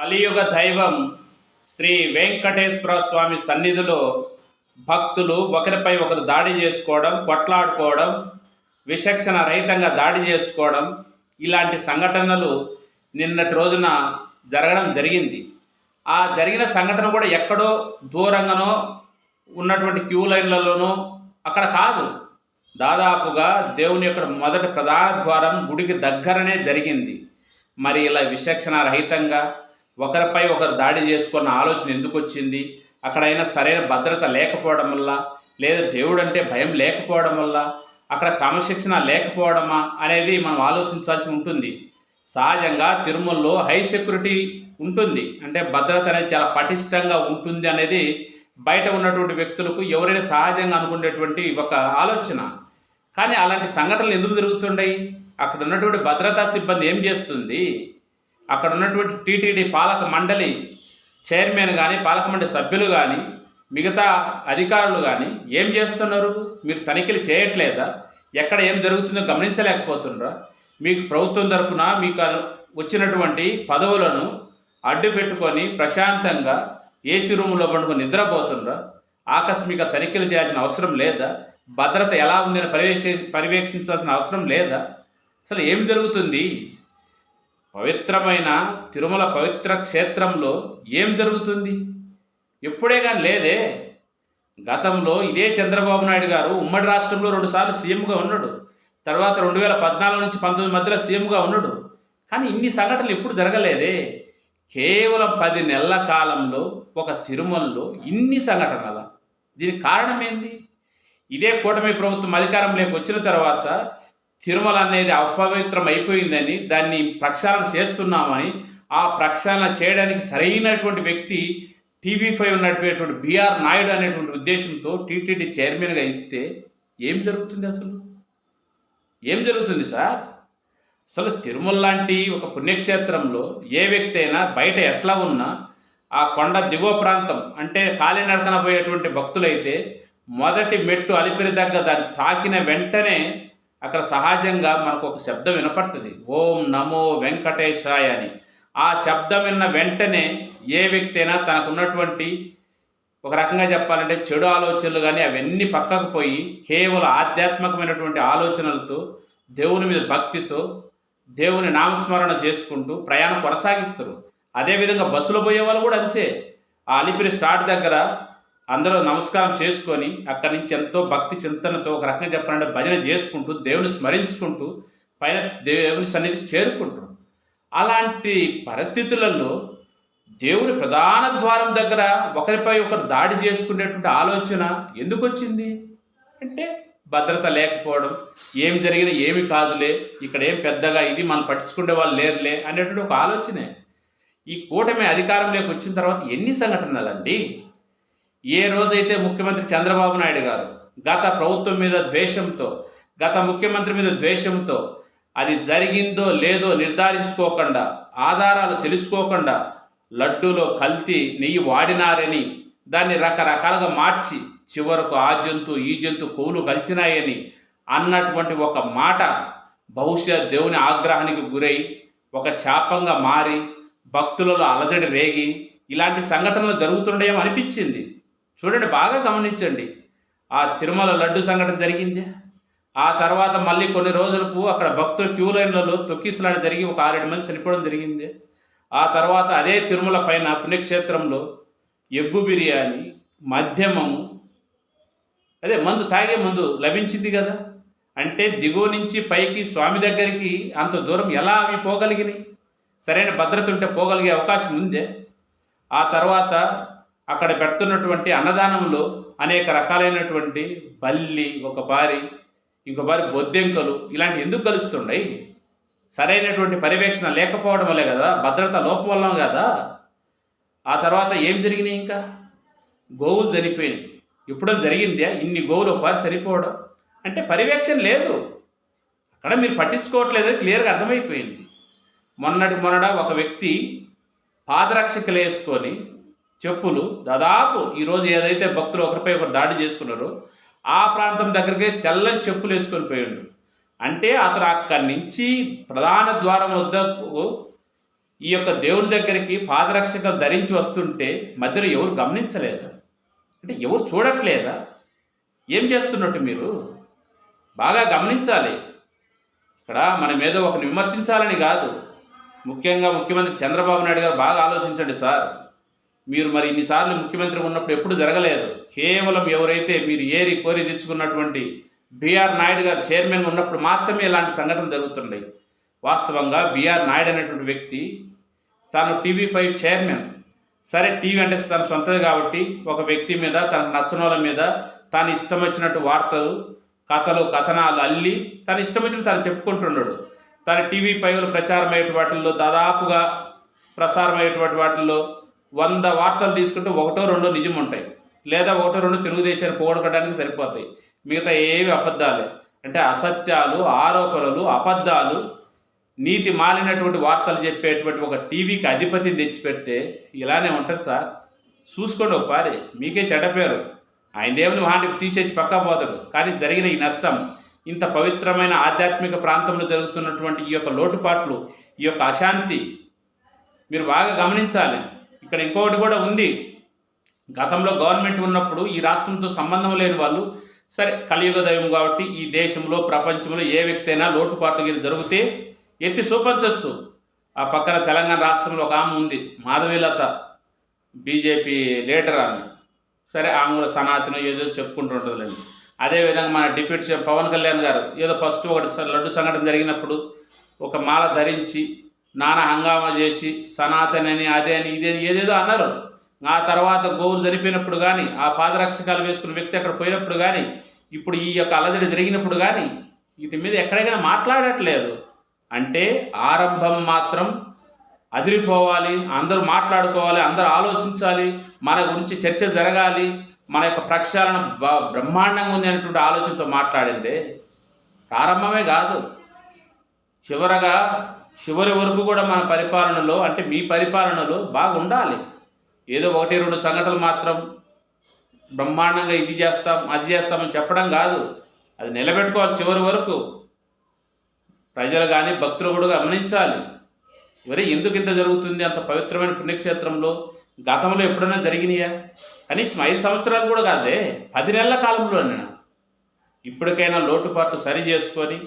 కలియుగ దైవం శ్రీ వెంకటేశ్వర స్వామి సన్నిధిలో భక్తులు ఒకరిపై ఒకరు దాడి చేసుకోవడం కొట్లాడుకోవడం విచక్షణ రహితంగా దాడి చేసుకోవడం ఇలాంటి సంఘటనలు నిన్నటి రోజున జరగడం జరిగింది. ఆ జరిగిన సంఘటన కూడా ఎక్కడో దూరంగానో ఉన్నటువంటి క్యూ లైన్లలోనో అక్కడ కాదు. దాదాపుగా దేవుని యొక్క మొదటి ప్రధాన ద్వారం గుడికి దగ్గరనే జరిగింది. మరి ఇలా విచక్షణ రహితంగా ఒకరిపై ఒకరు దాడి చేసుకున్న ఆలోచన ఎందుకు వచ్చింది? అక్కడైనా సరైన భద్రత లేకపోవడం వల్ల లేదా దేవుడు అంటే భయం లేకపోవడం వల్ల అక్కడ క్రమశిక్షణ లేకపోవడమా అనేది మనం ఆలోచించాల్సి ఉంటుంది. సహజంగా తిరుమలలో హై సెక్యూరిటీ ఉంటుంది. అంటే భద్రత అనేది చాలా పటిష్టంగా ఉంటుంది అనేది బయట ఉన్నటువంటి వ్యక్తులకు ఎవరైనా సహజంగా అనుకునేటువంటి ఒక ఆలోచన. కానీ అలాంటి సంఘటనలు ఎందుకు జరుగుతుంటాయి? అక్కడ ఉన్నటువంటి భద్రతా సిబ్బంది ఏం చేస్తుంది? అక్కడ ఉన్నటువంటి టీటీడీ పాలక మండలి చైర్మన్ కానీ పాలక మండలి సభ్యులు కానీ మిగతా అధికారులు కానీ ఏం చేస్తున్నారు? మీరు తనిఖీలు చేయట్లేదా? ఎక్కడ ఏం జరుగుతుందో గమనించలేకపోతున్నారా? మీకు ప్రభుత్వం తరపున మీకు వచ్చినటువంటి పదవులను అడ్డు పెట్టుకొని ప్రశాంతంగా ఏసీ రూమ్లో పండుకొని నిద్రపోతుండ్రా ఆకస్మిక తనిఖీలు చేయాల్సిన అవసరం లేదా? భద్రత ఎలా ఉందని పర్యవేక్ష పర్యవేక్షించాల్సిన అవసరం లేదా? అసలు ఏం జరుగుతుంది? పవిత్రమైన తిరుమల పవిత్ర క్షేత్రంలో ఏం జరుగుతుంది? ఎప్పుడే కానీ లేదే. గతంలో ఇదే చంద్రబాబు నాయుడు గారు ఉమ్మడి రాష్ట్రంలో రెండుసార్లు సీఎంగా ఉన్నాడు. తర్వాత రెండు వేల పద్నాలుగు నుంచి పంతొమ్మిది మధ్యలో సీఎంగా ఉన్నాడు. కానీ ఇన్ని సంఘటనలు ఎప్పుడు జరగలేదే. కేవలం పది నెలల కాలంలో ఒక తిరుమలలో ఇన్ని సంఘటనల. దీనికి కారణం ఏంది? ఇదే కూటమి ప్రభుత్వం అధికారంలోకి వచ్చిన తర్వాత తిరుమల అనేది అపవిత్రం అయిపోయిందని దాన్ని ప్రక్షాళన చేస్తున్నామని ఆ ప్రక్షాళన చేయడానికి సరైనటువంటి వ్యక్తి టీవీ ఫైవ్ ఉన్నటువంటి బిఆర్ నాయుడు అనేటువంటి ఉద్దేశంతో టీటీడీ చైర్మన్గా ఇస్తే ఏం జరుగుతుంది అసలు? ఏం జరుగుతుంది సార్? అసలు తిరుమల లాంటి ఒక పుణ్యక్షేత్రంలో ఏ వ్యక్తి అయినా బయట ఎట్లా ఉన్నా ఆ కొండ దిగువ ప్రాంతం అంటే కాలినడకన పోయేటువంటి భక్తులైతే మొదటి మెట్టు అలిపిరి దగ్గర దాన్ని తాకిన వెంటనే అక్కడ సహజంగా మనకు ఒక శబ్దం వినపడుతుంది. ఓం నమో వెంకటేశాయ అని. ఆ శబ్దం విన్న వెంటనే ఏ వ్యక్తి అయినా తనకున్నటువంటి ఒక రకంగా చెప్పాలంటే చెడు ఆలోచనలు కానీ అవన్నీ పక్కకు పోయి కేవలం ఆధ్యాత్మికమైనటువంటి ఆలోచనలతో దేవుని మీద భక్తితో దేవుని నామస్మరణ చేసుకుంటూ ప్రయాణం కొనసాగిస్తారు. అదేవిధంగా బస్సులో పోయే వాళ్ళు కూడా అంతే. ఆ అలిపిరి స్టార్ట్ దగ్గర అందరూ నమస్కారం చేసుకొని అక్కడి నుంచి ఎంతో భక్తి చింతనతో ఒక రకంగా చెప్పాలంటే భజన చేసుకుంటూ దేవుని స్మరించుకుంటూ పైన దేవుని సన్నిధికి చేరుకుంటారు అలాంటి పరిస్థితులలో దేవుని ప్రధాన ద్వారం దగ్గర ఒకరిపై ఒకరు దాడి చేసుకునేటువంటి ఆలోచన ఎందుకు వచ్చింది? అంటే భద్రత లేకపోవడం ఏం జరిగినా ఏమి కాదులే ఇక్కడ ఏం పెద్దగా ఇది మనం పట్టించుకునే వాళ్ళు లేరులే అనేటువంటి ఒక ఆలోచనే. ఈ కూటమి అధికారంలోకి వచ్చిన తర్వాత ఎన్ని సంఘటనలండి? ఏ రోజైతే ముఖ్యమంత్రి చంద్రబాబు నాయుడు గారు గత ప్రభుత్వం మీద ద్వేషంతో గత ముఖ్యమంత్రి మీద ద్వేషంతో అది జరిగిందో లేదో నిర్ధారించుకోకుండా ఆధారాలు తెలుసుకోకుండా లడ్డూలో కల్తీ నెయ్యి వాడినారని దాన్ని రకరకాలుగా మార్చి చివరకు ఆ జంతు ఈ జంతు కొవ్వులు కలిసినాయని అన్నటువంటి ఒక మాట బహుశా దేవుని ఆగ్రహానికి గురై ఒక శాపంగా మారి భక్తులలో అలజడి రేగి ఇలాంటి సంఘటనలు జరుగుతుండేమో అనిపించింది. చూడండి బాగా గమనించండి. ఆ తిరుమల లడ్డు సంఘటన జరిగింది. ఆ తర్వాత మళ్ళీ కొన్ని రోజులకు అక్కడ భక్తుల క్యూ లైన్లలో తొక్కిసలాట జరిగి ఒక ఆరేడు మంది చనిపోవడం జరిగింది. ఆ తర్వాత అదే తిరుమల పైన పుణ్యక్షేత్రంలో ఎగ్గు బిర్యానీ మధ్యమము అదే మందు తాగే మందు లభించింది కదా. అంటే దిగువ నుంచి పైకి స్వామి దగ్గరికి అంత దూరం ఎలా అవి పోగలిగినాయి? సరైన భద్రత ఉంటే పోగలిగే అవకాశం ఉందే. ఆ తర్వాత అక్కడ పెడుతున్నటువంటి అన్నదానంలో అనేక రకాలైనటువంటి బల్లి ఒక బారి ఇంకో బారి బొద్దెంకలు ఇలాంటి ఎందుకు కలుస్తుండయి? సరైనటువంటి పర్యవేక్షణ లేకపోవడం వల్లే కదా భద్రత లోపం వల్ల కదా? ఆ తర్వాత ఏం జరిగినాయి ఇంకా? గోవులు చనిపోయినాయి. ఇప్పుడు జరిగిందే ఇన్ని గోవులు ఒకసారి సరిపోవడం అంటే పర్యవేక్షణ లేదు. అక్కడ మీరు పట్టించుకోవట్లేదని క్లియర్గా అర్థమైపోయింది. మొన్నటి మొన్నడ ఒక వ్యక్తి పాదరక్షకులు వేసుకొని చెప్పులు దాదాపు ఈరోజు ఏదైతే భక్తులు ఒకరిపై ఒకరు దాడి చేసుకున్నారో ఆ ప్రాంతం దగ్గరికి తెల్లని చెప్పులు వేసుకొని పోయిండు అంటే అతను అక్కడి నుంచి ప్రధాన ద్వారం వద్దకు ఈ యొక్క దేవుని దగ్గరికి పాదరక్షకలు ధరించి వస్తుంటే మధ్యలో ఎవరు గమనించలేదా? అంటే ఎవరు చూడట్లేదా? ఏం చేస్తున్నట్టు మీరు? బాగా గమనించాలి. ఇక్కడ మనం ఏదో ఒకరిని విమర్శించాలని కాదు. ముఖ్యంగా ముఖ్యమంత్రి చంద్రబాబు నాయుడు గారు బాగా ఆలోచించండి సార్. మీరు మరి ఇన్నిసార్లు ముఖ్యమంత్రి ఉన్నప్పుడు ఎప్పుడు జరగలేదు. కేవలం ఎవరైతే మీరు ఏరి కోరి తెచ్చుకున్నటువంటి బీఆర్ నాయుడు గారు చైర్మన్ ఉన్నప్పుడు మాత్రమే ఇలాంటి సంఘటనలు జరుగుతున్నాయి వాస్తవంగా బీఆర్ నాయుడు అనేటువంటి వ్యక్తి తాను టీవీ ఫైవ్ చైర్మన్. సరే టీవీ అంటే తన సొంతది కాబట్టి ఒక వ్యక్తి మీద తనకు నచ్చని వాళ్ళ మీద తాను ఇష్టం వచ్చినట్టు వార్తలు కథలు కథనాలు అల్లి తన ఇష్టం వచ్చిన తను చెప్పుకుంటున్నాడు తన టీవీ పైలు ప్రచారం అయ్యే వాటిల్లో దాదాపుగా ప్రసారం అయ్యేటువంటి వాటిల్లో వంద వార్తలు తీసుకుంటే ఒకటో రెండో నిజం ఉంటాయి. లేదా ఒకటో రెండు తెలుగుదేశాన్ని పోగొట్టడానికి సరిపోతాయి. మిగతా ఏవి అబద్ధాలే. అంటే అసత్యాలు ఆరోపణలు అబద్ధాలు నీతి మాలినటువంటి వార్తలు చెప్పేటువంటి ఒక టీవీకి అధిపతిని తెచ్చిపెడితే ఇలానే ఉంటుంది సార్. చూసుకోండి ఒక పారి మీకే చెడ్డ పేరు. ఆయన దేవుని వాడిని తీసేసి పక్కా పోతాడు. కానీ జరిగిన ఈ నష్టం ఇంత పవిత్రమైన ఆధ్యాత్మిక ప్రాంతంలో జరుగుతున్నటువంటి ఈ యొక్క లోటుపాట్లు ఈ యొక్క అశాంతి మీరు బాగా గమనించాలి. ఇక్కడ ఇంకొకటి కూడా ఉంది. గతంలో గవర్నమెంట్ ఉన్నప్పుడు ఈ రాష్ట్రంతో సంబంధం లేని వాళ్ళు సరే కలియుగ దైవం కాబట్టి ఈ దేశంలో ప్రపంచంలో ఏ వ్యక్తి అయినా లోటుపాటు గిరి జరిగితే ఎత్తి చూపించవచ్చు ఆ పక్కన తెలంగాణ రాష్ట్రంలో ఒక ఆమె ఉంది మాధవీలత బీజేపీ లీడర్ ఆమె. సరే ఆమె కూడా సనాతన ఏదో చెప్పుకుంటుంటుందిలేండి అదేవిధంగా మన డిప్యూటీ సీఎం పవన్ కళ్యాణ్ గారు ఏదో ఫస్ట్ ఒకటి సార్ లడ్డు సంఘటన జరిగినప్పుడు ఒక మాల ధరించి నానా హంగామా చేసి సనాతనని అదే అని ఇదే అని ఏదేదో అన్నారు. ఆ తర్వాత గోవులు చనిపోయినప్పుడు కానీ ఆ పాదరక్షకాలు వేసుకున్న వ్యక్తి అక్కడ పోయినప్పుడు కానీ ఇప్పుడు ఈ యొక్క అలజడి జరిగినప్పుడు కానీ వీటి మీద ఎక్కడికైనా మాట్లాడట్లేదు. అంటే ఆరంభం మాత్రం అదిరిపోవాలి అందరూ మాట్లాడుకోవాలి అందరూ ఆలోచించాలి మన గురించి చర్చ జరగాలి మన యొక్క ప్రక్షాళన బ్రహ్మాండంగా ఉంది అనేటువంటి ఆలోచనతో మాట్లాడిందే ప్రారంభమే కాదు. చివరగా చివరి వరకు కూడా మన పరిపాలనలో అంటే మీ పరిపాలనలో బాగుండాలి. ఏదో ఒకటి రెండు సంఘటనలు మాత్రం బ్రహ్మాండంగా ఇది చేస్తాం అది చేస్తామని చెప్పడం కాదు. అది నిలబెట్టుకోవాలి చివరి వరకు. ప్రజలు కానీ భక్తులు కూడా గమనించాలి. మరి ఎందుకు ఇంత జరుగుతుంది? అంత పవిత్రమైన పుణ్యక్షేత్రంలో గతంలో ఎప్పుడైనా జరిగినాయా? కనీసం ఐదు సంవత్సరాలు కూడా కాదే పది నెలల కాలంలోనే ఇప్పటికైనా లోటుపాట్లు సరి చేసుకొని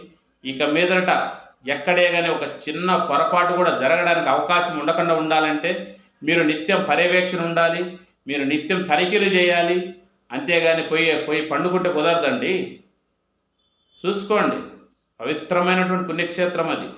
ఇక మీదట ఎక్కడే కానీ ఒక చిన్న పొరపాటు కూడా జరగడానికి అవకాశం ఉండకుండా ఉండాలంటే మీరు నిత్యం పర్యవేక్షణ ఉండాలి మీరు నిత్యం తనిఖీలు చేయాలి అంతేగాని పోయి పోయి పండుకుంటే కుదరదండి. చూసుకోండి. పవిత్రమైనటువంటి పుణ్యక్షేత్రం అది.